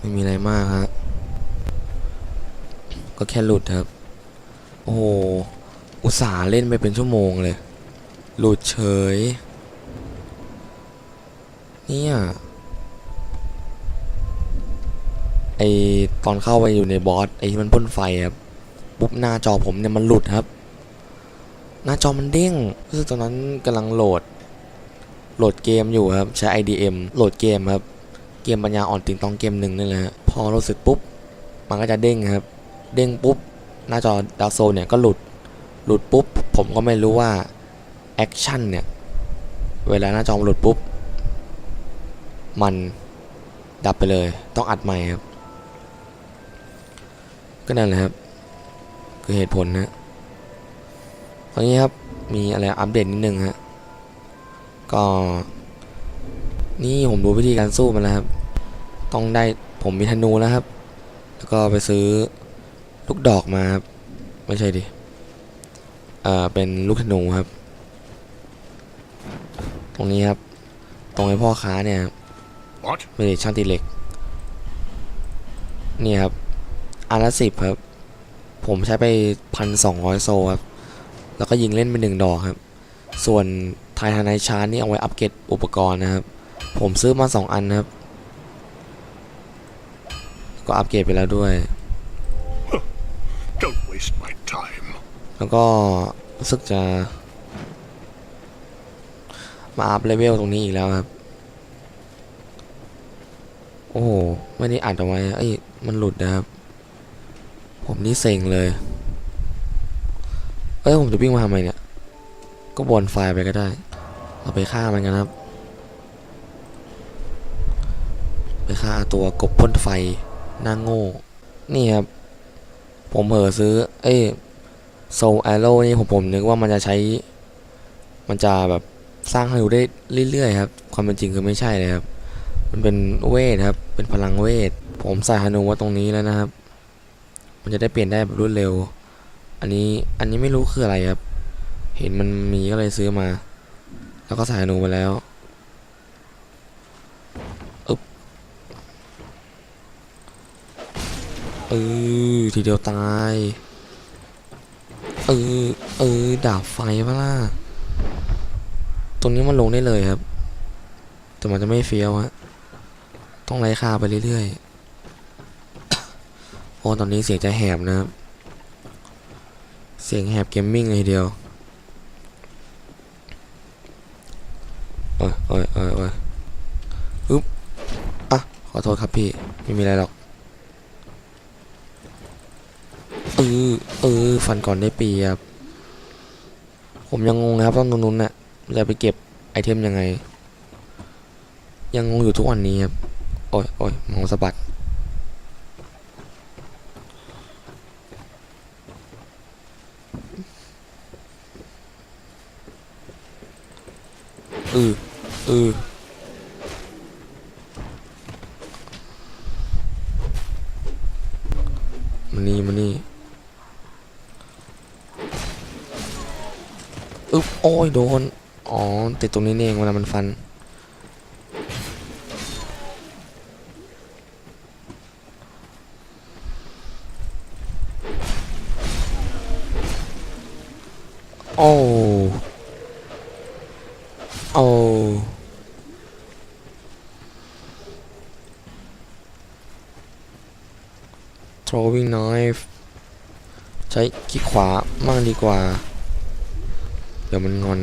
ไม่มีอะไรมากครับก็แค่หลุดครับ โอ้โห อุตส่าห์เล่นไปเป็นชั่วโมงเลย หลุดเฉย เนี่ยไอตอนเข้าไปอยู่ในบอสไอที่มันพ่นไฟครับปุ๊บหน้าจอผมเนี่ยมันหลุดครับ หน้าจอมันเด้งรู้สึกตอนนั้นกำลังโหลด โหลดเกมอยู่ครับ ใช้ IDM โหลดเกมครับ เกมปัญญาอ่อนติงตองเกมหนึ่งนี่แหละพอรู้สึกปุ๊บ มันก็จะเด้งครับ เด้งปุ๊บ หน้าจอดาวโซเนี่ยก็หลุด หลุดปุ๊บ ผมก็ไม่รู้ว่าแอคชั่นเนี่ย เวลาหน้าจอหลุดปุ๊บ มันดับไปเลย ต้องอัดใหม่ครับ ก็นั่นแหละครับ คือเหตุผลนะตอนนี้ครับ มีอะไรอัปเดตนิดนึงฮะ ก็ นี่ผมรู้วิธีการสู้มันแล้วครับ ต้องได้ผมมีธนูแล้วครับ แล้วก็ไปซื้อลูกดอกมาครับ ไม่ใช่ดิเอ่อเป็นลูกธนูครับ ตรงนี้ครับ ตรงไอ้พ่อค้าเนี่ยครับ What? ไม่ได้ช่างตีเหล็ก นี่ครับอันละสิบครับ ผมใช้ไปพันสองร้อยโซครับ แล้วก็ยิงเล่นไปหนึ่งดอกครับ ส่วนไททานไนชาร์นี่เอาไว้อัปเกรดอุปกรณ์นะครับ ผมซื้อมาสองอันนะครับ ก็อัปเกรดไปแล้วด้วย Don't waste my time. แล้วก็รู้สึกจะ มาอัพเลเวลตรงนี้อีกแล้วครับ โอ้โห ไม่ได้อัดเอาไว้เอ้ยมันหลุดนะครับ ผมนี่เซ็งเลย เอ้ย ผมจะวิ่งมาทำไมเนี่ย ก็บอนไฟล์ไปก็ได้ เราไปฆ่ามันกันครับ ไปฆ่าตัวกบพ่นไฟหน้าโง่ นี่ครับ ผมเผลอซื้อ เอ้โซลแอโร่นี่ผมผมนึกว่ามันจะใช้ มันจะแบบสร้างให้ดูได้เรื่อยๆครับ ความเป็นจริงคือไม่ใช่เลยครับ มันเป็นเวทครับ เป็นพลังเวท ผมใส่ฮานูไว้ตรงนี้แล้วนะครับ มันจะได้เปลี่ยนได้แบบรวดเร็ว อันนี้ อันนี้ไม่รู้คืออะไรครับ เห็นมันมีก็เลยซื้อมา แล้วก็ใส่ฮานูไปแล้วอึ๊บ เออทีเดียวตาย เออ เออ ดาบไฟปะล่ะ ตรงนี้มันลงได้เลยครับ แต่มันจะไม่เฟี้ยวฮะ ต้องไล่ค่าไปเรื่อยๆ โอ้ ตอนนี้เสียงจะแหบนะครับ เสียงแหบเกมมิ่งเลยทีเดียวโอ้ยโอ้ยโอ้ยโอ้ยอึ๊บ อะ ขอโทษครับพี่ ไม่มีอะไรหรอก เออ เออฟันก่อนได้เปรียบ ผมยังงงนะครับตอนนู้นๆน่ะจะไปเก็บไอเทมยังไง ยังงงอยู่ทุกวันนี้ครับ โอ้ยโอ้ยมองสะบัดเออเออมันนี่มันนี่อึ๊บโอ้ ยโดน อ๋อ ติดตรงนี้เองเวลามันฟัน โอ้โอ้ throwing knife ใช้คลิกขวามั่งดีกว่า เดี๋ยวมันงอน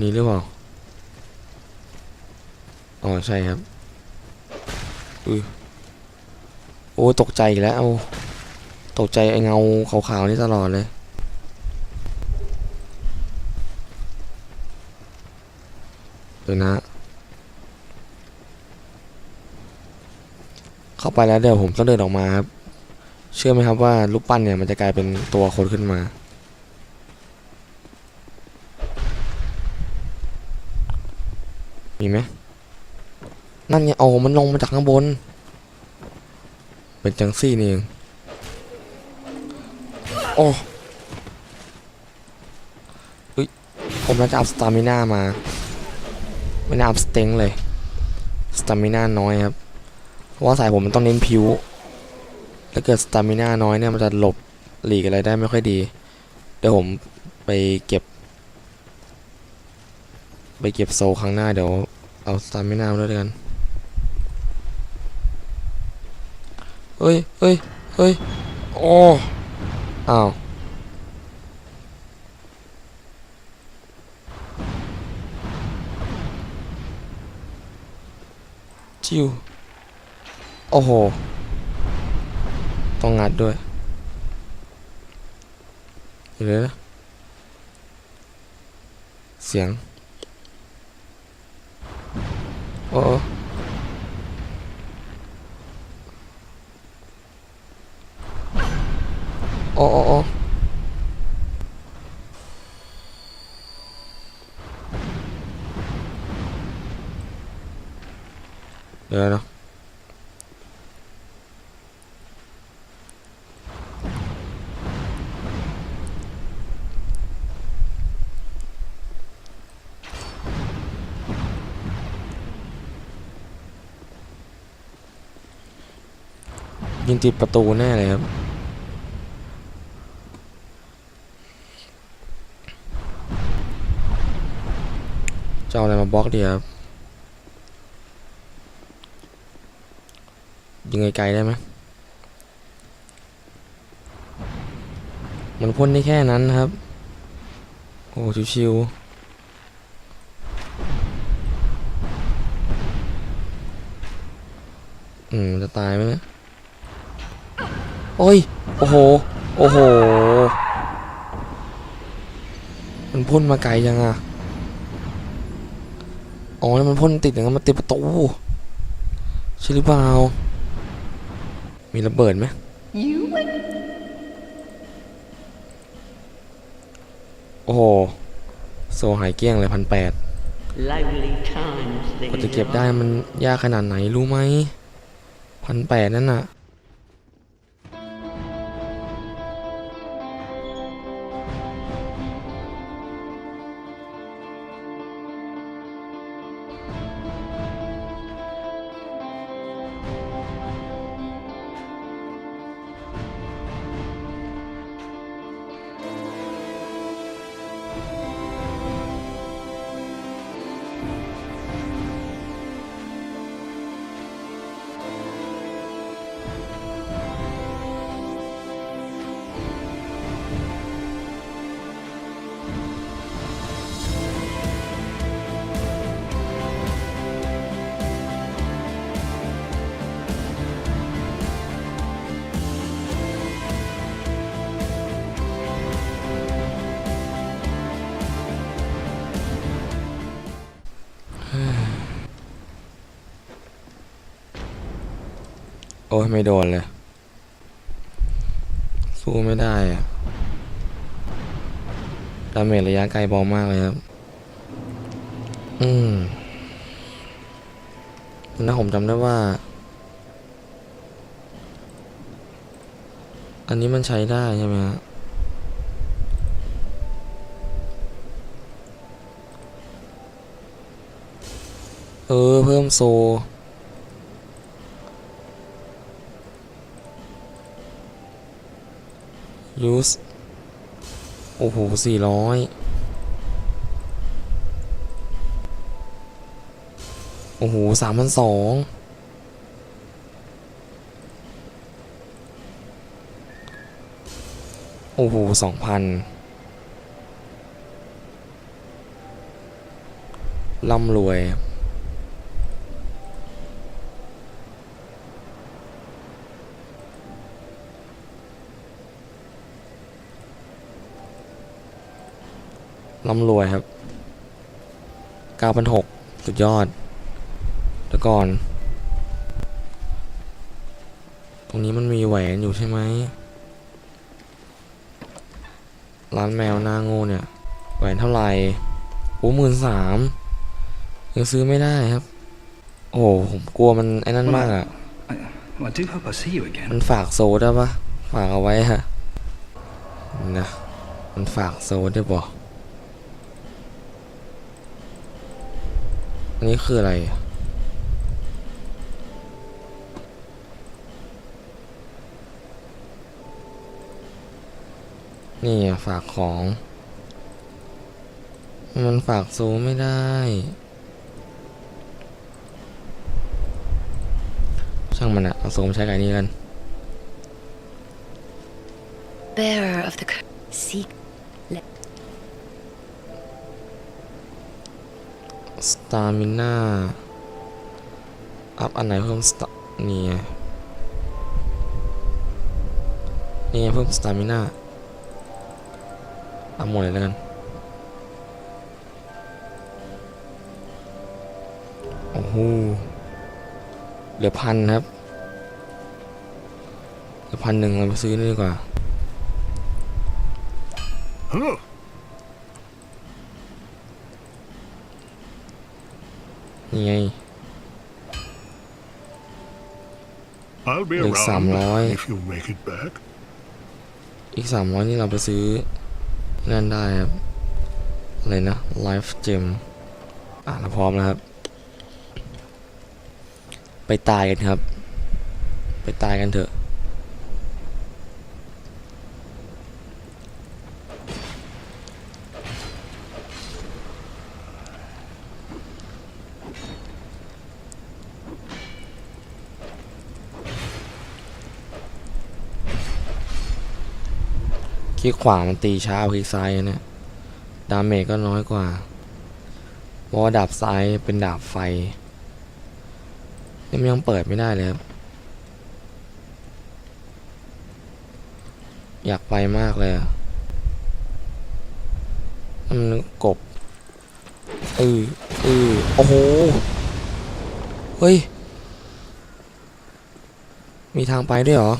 นี่หรือเปล่า อ๋อใช่ครับอือโอ้ตกใจอีกแล้วเอาตกใจไอเงาขาวๆนี่ตลอดเลย เดี๋ยวนะ เข้าไปแล้วเดี๋ยวผมต้องเดินออกมาครับ เชื่อไหมครับว่ารูปปั้นเนี่ยมันจะกลายเป็นตัวคนขึ้นมา มีไหม นั่นไงโอ้มันลงมาจากข้างบน เป็นจังซี่นี่เองโอ้ยผมน่าจะอัพสตามิน่ามาไม่น่าอัพสเต็งเลยสตามิน่าน้อยครับ เพราะว่าสายผมมันต้องเน้นผิวถ้าเกิดสตามิน่าน้อยเนี่ยมันจะหลบหลีกอะไรได้ไม่ค่อยดี เดี๋ยวผมไปเก็บ ไปเก็บโซครั้งหน้าเดี๋ยวเอาสตามิน่ามาด้วยกัน เฮ้ยเฮ้ยเฮ้ยโอ้อ้าวจิวโอ้โห ต้องงัดด้วยเดี๋ยวนะเสียง โอ้ โอ้โอ้โอ้เดี๋ยวนะยิงติดประตูแน่เลยครับ จะเอาอะไรมาบล็อกดีครับยิงไกลๆได้ไหมมันพ่นได้แค่นั้นครับ โอ้ชิวๆอืม จะตายไหมเนี่ยโอ้ย โอ้โห โอ้โห มันพ่นมาไกลยังอะ อ๋อแล้วมันพ่นติดอย่างนั้นมันติดประตูใช่หรือเปล่า มีระเบิดไหมโอ้โหโซหายเกลี้ยงเลยพันแปด Lively times กว่า they จะเก็บได้มันยากขนาดไหนรู้ไหมพันแปดนั่นน่ะ อ้ยไม่โดนเลย สู้ไม่ได้อะดาเมจระยะไกลเบามากเลยครับ อืมนะผมจำได้ว่า อันนี้มันใช้ได้ใช่ไหมฮะเออ เพิ่มโซ ยูสโอ้โหสี่ร้อยโอ้โหสามพันสองโอ้โหสองพันร่ำรวย ร่ำรวยครับ9,600สุดยอดแต่ก่อน ตรงนี้มันมีแหวนอยู่ใช่ไหม ร้านแมวหน้าโง่เนี่ย แหวนเท่าไหร่โอ้หมื่นสามยังซื้อไม่ได้ครับ โอ้โหผมกลัวมันไอ้นั่นมากอะ Well, I do hope I see you again. มันฝากโซได้ปะฝากเอาไว้ฮะนะมันฝากโซได้บ่ อันนี้คืออะไร นี่ฝากของ มันฝากซูไม่ได้ ช่างมันอะเอาซูมใช้กับนนี้กัน Bearer of the seek สตามิน่าอัพอันไหนเพิ่มสตานี่ไงนี่เพิ่มสตามิน่าเอาหมดเลยแล้วกันโอ้โหเหลือพันครับเหลือพันหนึ่งเราไปซื้อนี่ดีกว่า นี่ไง I'll be Được sầm around rồi. if you make it back. อีกสามร้อยนี่เราไปซื้อนั่นได้ครับอะไรนะ Life Gem อะเราพร้อมแล้วครับ ไปตายกันครับ ไปตายกันเถอะ คลิกขวามันตีช้าคลิกซ้ายนะเนี่ยดาเมจก็น้อยกว่าเพราะว่าดาบซ้ายเป็นดาบไฟนี่มันยังเปิดไม่ได้เลยครับอยากไปมากเลยมันกบเออเออโอ้โห เฮ้ย มีทางไปด้วยเหรอ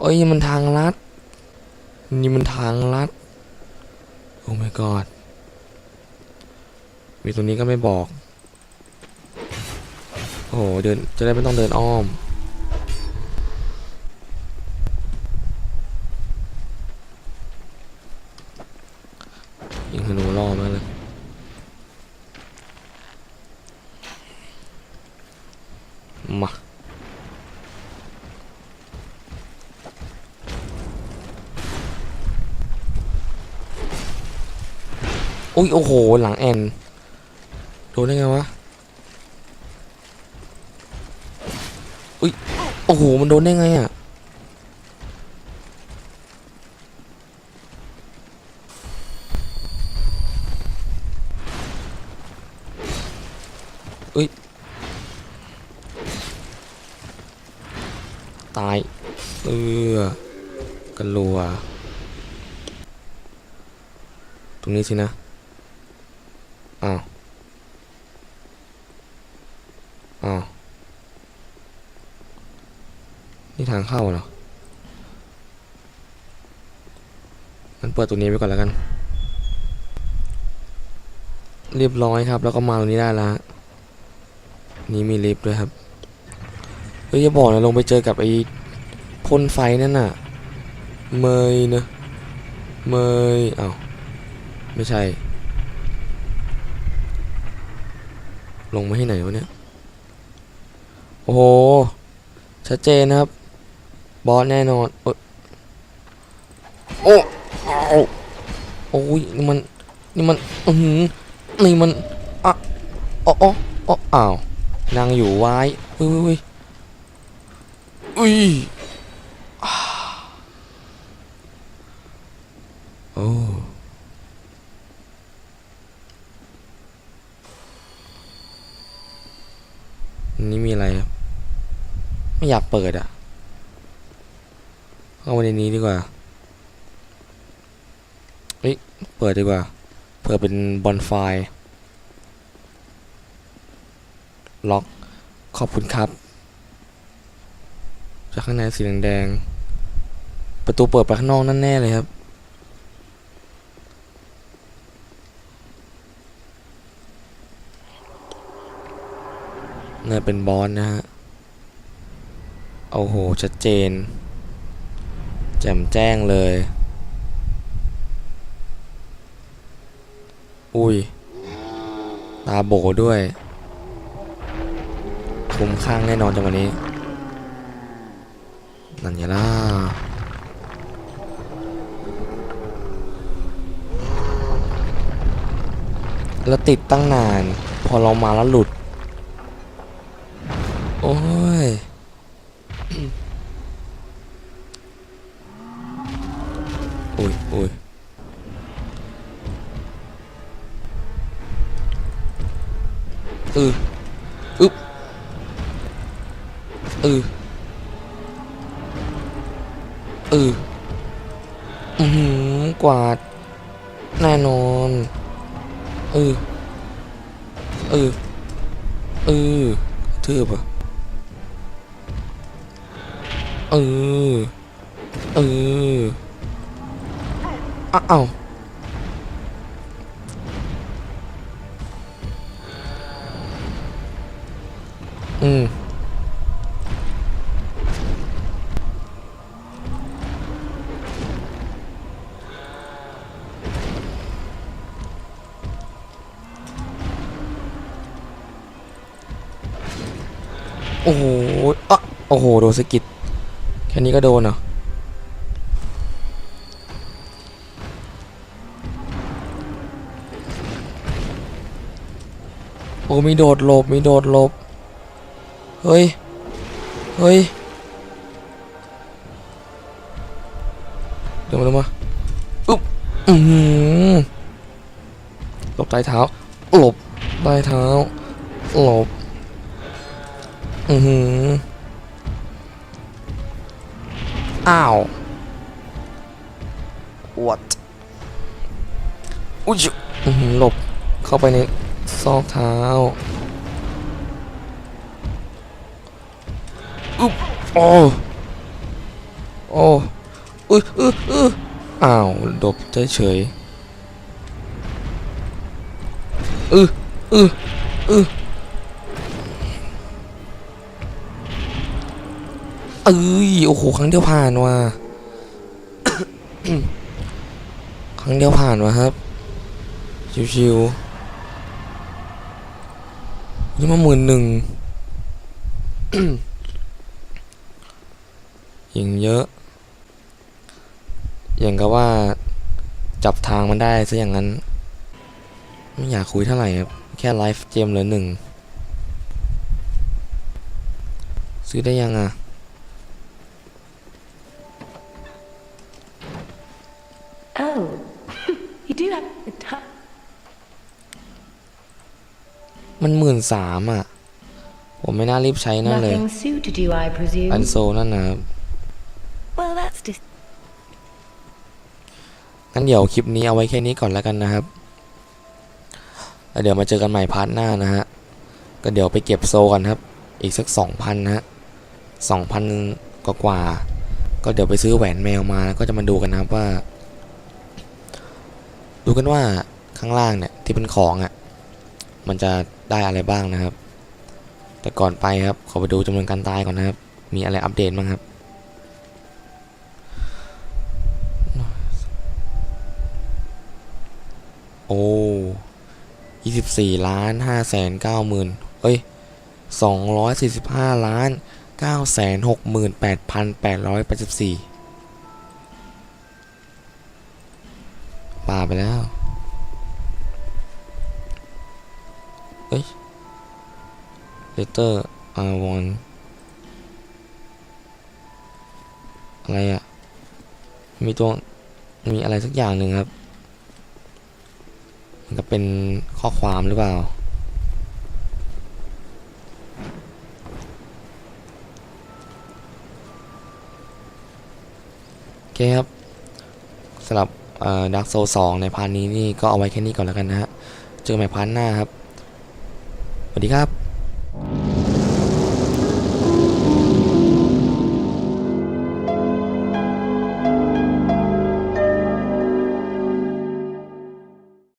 เอ้ยมันทางลัด นี่มันทางลัด โอ้ my god มีตรงนี้ก็ไม่บอก โอ้โหเดินจะได้ไม่ต้องเดินอ้อม ยิงธนูล่อมากเลย มา อุ้ย โอ้โหหลังแอนโดนได้ไงวะอุ้ยโอ้โหมันโดนได้ไงอะอุ้ยตายเออกันรัว ตรงนี้สินะ อ้าวอ้าวนี่ทางเข้าเหรอมันเปิดตรงนี้ไว้ก่อนแล้วกัน เรียบร้อยครับ แล้วก็มาตรงนี้ได้ละนี่มีลิฟต์ด้วยครับเฮ้ยอย่าบอกนะลงไปเจอกับไอ้พ่นไฟนั่นน่ะ เมยนะเมยอ้าไม่ใช่ ลงมาที่ไหนวะเนี่ย โอ้โห ชัดเจนนะครับ บอสแน่นอนเอ้โอ้อ้โอ้ยนี่มัน นี่มัน อือหือนี่มันอะอ๋ออ๋ออ้าว นางอยู่ไว้อุ้ยอุ้ยอุ้ยอ่าโอ้ นนี้มีอะไรครับไม่อยากเปิดอะเข้ามาในนี้ดีกว่าเฮ้ยเปิดดีกว่าเผื่อเป็นบอนไฟล็อกขอบคุณครับ จากข้างในสีแดงประตูเปิดไปข้างนอกนั่นแน่เลยครับ นี่ยเป็นบอสนะฮะโอ้โห ชัดเจน แจ่มแจ้งเลย อุ้ย ตาโบด้วย คุ้มข้างแน่นอนจังวันนี้ นั่นไงล่ะแล้วติดตั้งนาน พอเรามาแล้วหลุด โอ้ยอุ้ยอุ้ยอืออึ๊บอืออืออือหือกวาดแน่นอนอืออืออือทืบอะ อืออืออ้าวอืมโอ้โหอะโอ้โห โดนสะกิด ค่นี้ก็โดนเหรอโอ้มีโดดหลบ มีโดดหลบ เฮ้ย เฮ้ย เดี๋ยวมาเดี๋ยวมาอุ๊บอือหือหลบใต้เท้า หลบใต้เท้า หลบ อือหือ อ้าว what อุ้ยอือหือหลบเข้าไปในซอกเท้าอุ๊บโอ้โอ้อุ้ยอื้ออื้ออ้าวดบเฉยเฉยๆอื้ออื้ออื้อ เอ้ยโอ้โหครั้งเดียวผ่านว่ะครั้งเดียวผ่านว่ะครับ ชิวๆนี่มาหมื่นหนึ่งยิงเยอะ อย่างกับว่า จับทางมันได้ซะอย่างนั้น ไม่อยากคุยเท่าไหร่ครับ แค่ไลฟ์เจมเหลือหนึ่ง ซื้อได้ยังอะ มันหมื่นสามอะ ผมไม่น่ารีบใช้นั่นเลย nothing suited you, I presume. อันโซนั่นนะครับ Well, that's just. งั้นเดี๋ยวคลิปนี้เอาไว้แค่นี้ก่อนแล้วกันนะครับแล้วเดี๋ยวมาเจอกันใหม่พาร์ทหน้านะฮะ ก็เดี๋ยวไปเก็บโซกันครับ อีกสักสองพันนะฮะสองพันกว่าก็เดี๋ยวไปซื้อแหวนแมวมาแล้วก็จะมาดูกันนะครับว่า ดูกันว่าข้างล่างเนี่ยที่เป็นของอะ่ะ มันจะ ได้อะไรบ้างนะครับ แต่ก่อนไปครับขอไปดูจำนวนการตายก่อนนะครับ มีอะไรอัปเดตบ้างครับโอ้ยี่สิบสี่ล้านห้าแสนเก้าหมื่นเอ้ยสองร้อยสี่สิบห้าล้านเก้าแสนหกหมื่นแปดพันแปดร้อยแปดสิบสี่ปาไปแล้ว later I want อะไรอะมีตัว มีอะไรสักอย่างหนึ่งครับมันก็เป็นข้อความหรือเปล่า โอเคครับสำหรับดักโซสองในพาร์ทนี้นี่ก็เอาไว้แค่นี้ก่อนแล้วกันนะฮะ เจอกันใหม่พาร์ทหน้าครับ สวัสดีครับ